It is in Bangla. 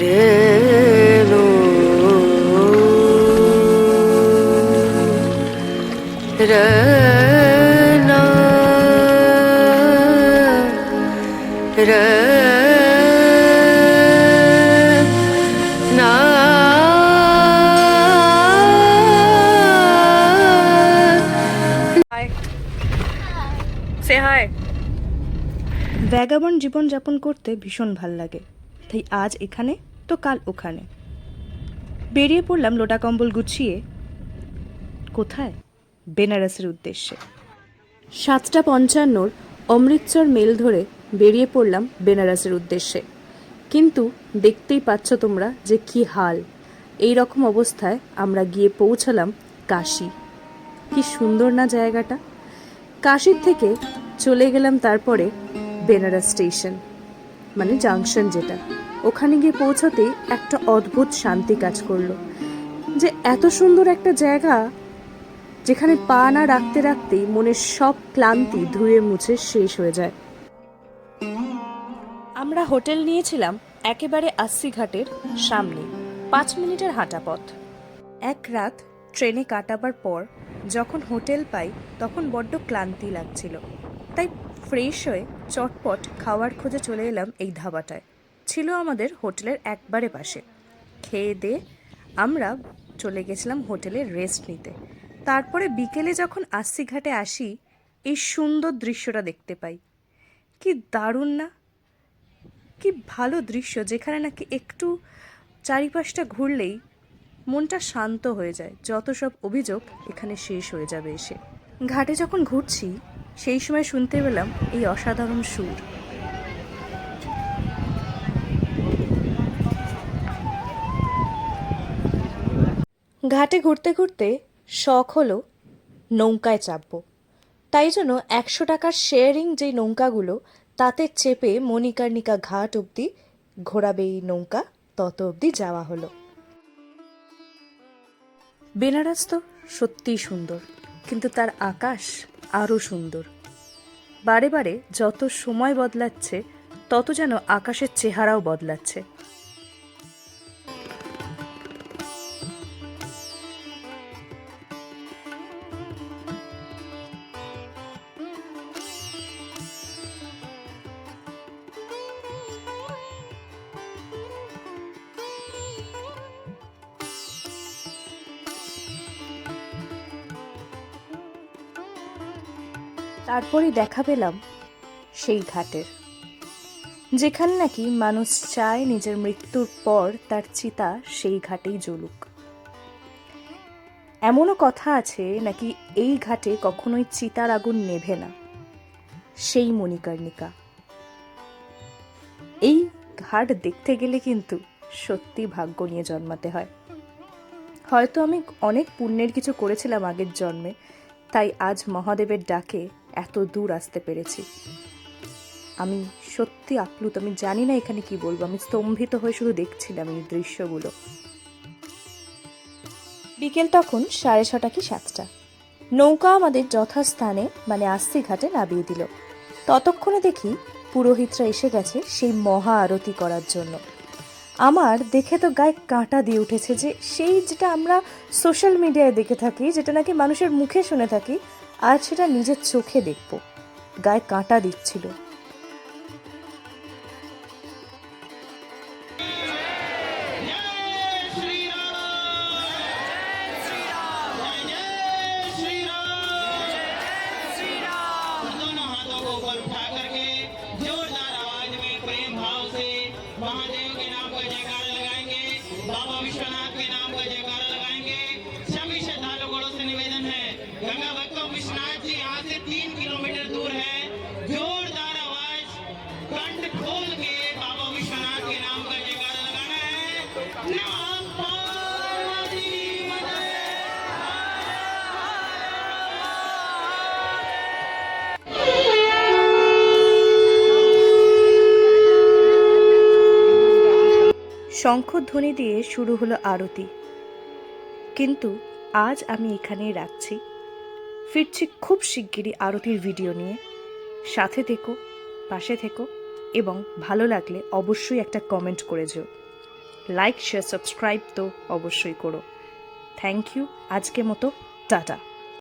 রেণু হাই সে হাই ভ্যাগাবন জীবনযাপন করতে ভীষণ ভালো লাগে। তাই আজ এখানে, তো কাল ওখানে। বেরিয়ে পড়লাম লোটা কম্বল গুছিয়ে। কোথায়? বেনারসের উদ্দেশ্যে। সাতটা পঞ্চান্নর অমৃতসর মেল ধরে বেরিয়ে পড়লাম বেনারসের উদ্দেশ্যে। কিন্তু দেখতেই পাচ্ছ তোমরা যে কি হাল। এই রকম অবস্থায় আমরা গিয়ে পৌঁছালাম কাশি। কি সুন্দর না জায়গাটা। কাশির থেকে চলে গেলাম তারপরে বেনারস স্টেশন মানে জাংশন যেটা। ওখানে গিয়ে পৌঁছতেই একটা অদ্ভুত শান্তি কাজ করল। যে এত সুন্দর একটা জায়গা যেখানে পা না রাখতে রাখতেই মনের সব ক্লান্তি ধুয়ে মুছে শেষ হয়ে যায়। আমরা হোটেল নিয়েছিলাম একেবারে আস্সি ঘাটের সামনে, পাঁচ মিনিটের হাঁটা পথ। এক রাত ট্রেনে কাটাবার পর যখন হোটেল পাই, তখন বড্ড ক্লান্তি লাগছিল। তাই ফ্রেশ হয়ে চটপট খাওয়ার খোঁজে চলে এলাম এই ধাবাটায়। ছিল আমাদের হোটেলের একবারে পাশে। খেয়ে দিয়ে আমরা চলে গেছিলাম হোটেলে রেস্ট নিতে। তারপরে বিকেলে যখন আস্সি ঘাটে আসি, এই সুন্দর দৃশ্যটা দেখতে পাই। কি দারুণ না? কি ভালো দৃশ্য, যেখানে নাকি একটু চারিপাশটা ঘুরলেই মনটা শান্ত হয়ে যায়। যত সব অভিযোগ এখানে শেষ হয়ে যাবে এসে। ঘাটে যখন ঘুরছি, সেই সময় শুনতে পেলাম এই অসাধারণ সুর। ঘাটে ঘুরতে ঘুরতে শখ হলো নৌকায় চাপবো। তাই জন্য একশো টাকার শেয়ারিং যেই নৌকাগুলো, তাতে চেপে মণিকর্ণিকা ঘাট অবধি ঘোরাবে এই নৌকা, তত অবধি যাওয়া হলো। বেনারস তো সত্যিই সুন্দর, কিন্তু তার আকাশ আরও সুন্দর। বারে বারে যত সময় বদলাচ্ছে, তত যেন আকাশের চেহারাও বদলাচ্ছে। তারপরে দেখা পেলাম সেই ঘাটের। যেখানে নাকি মানুষ চায় নিজের মৃত্যুর পর তার চিতা সেই ঘাটেই জ্বলুক। এমনও কথা আছে নাকি এই ঘাটে কখনোই চিতার আগুন নেভে না। সেই মণিকর্ণিকা। এই ঘাট দেখতে গেলে কিন্তু সত্যি ভাগ্য নিয়ে জন্মাতে হয়। হয়তো আমি অনেক পুণ্যের কিছু করেছিলাম আগের জন্মে, তাই আজ মহাদেবের ডাকে এত দূর আসতে পেরেছি। আমি সত্যি আপ্লুত, আমি জানি না এখানে কি বলব। আমি স্তম্ভিত হয়ে শুধু দেখছিলাম এই দৃশ্যগুলো। বিকেল তখন সাড়ে ছটা কি সাতটা। নৌকা আমাদের যথাস্থানে মানে আস্তি ঘাটে নামিয়ে দিল। ততক্ষণে দেখি পুরোহিতরা এসে গেছে সেই মহা আরতি করার জন্য। আমার দেখে তো গায়ে কাঁটা দিয়ে উঠেছে যে সেই যেটা আমরা সোশ্যাল মিডিয়ায় দেখে থাকি, যেটা নাকি মানুষের মুখে শুনে থাকি আর সেটা নিজের চোখে দেখব। গায়ে কাঁটা দিচ্ছিল। শঙ্খধ্বনি দিয়ে শুরু হলো আরতি। কিন্তু আজ আমি এখানেই রাখছি। ফিরছি খুব শিগগিরই আরতির ভিডিও নিয়ে। সাথে থেকো, পাশে থেকো এবং ভালো লাগলে অবশ্যই একটা কমেন্ট করে যেও। লাইক, শেয়ার, সাবস্ক্রাইব তো অবশ্যই করো। থ্যাংক ইউ আজকে মতো, টাটা।